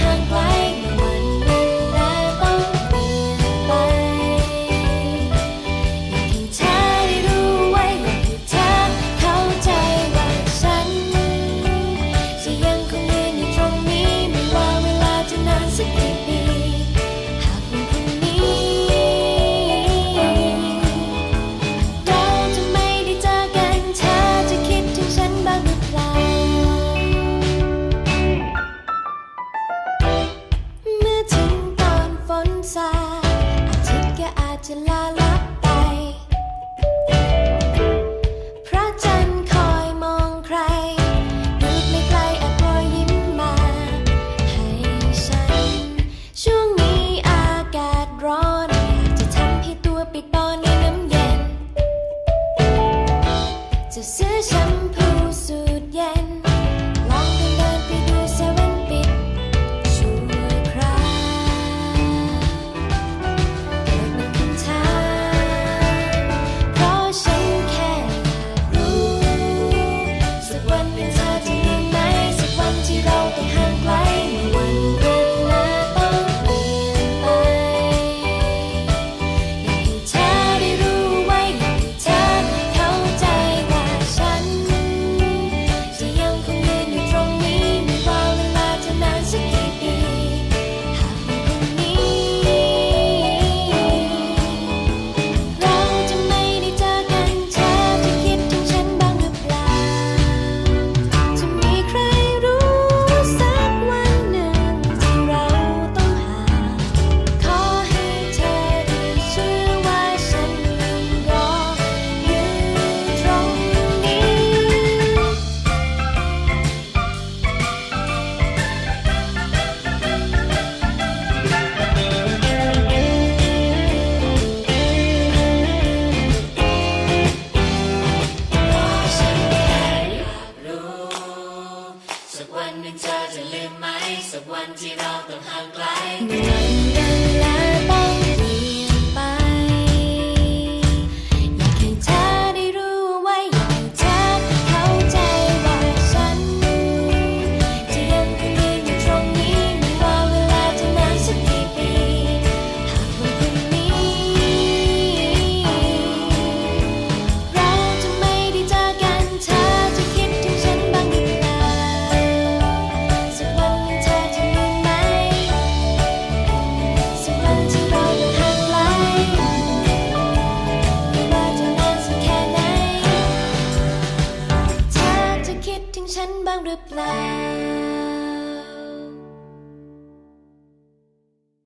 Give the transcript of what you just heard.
ห่างไกล จะซื้อแชมพูสูตรเย็น อ ฉันบ้างหรือเปล่า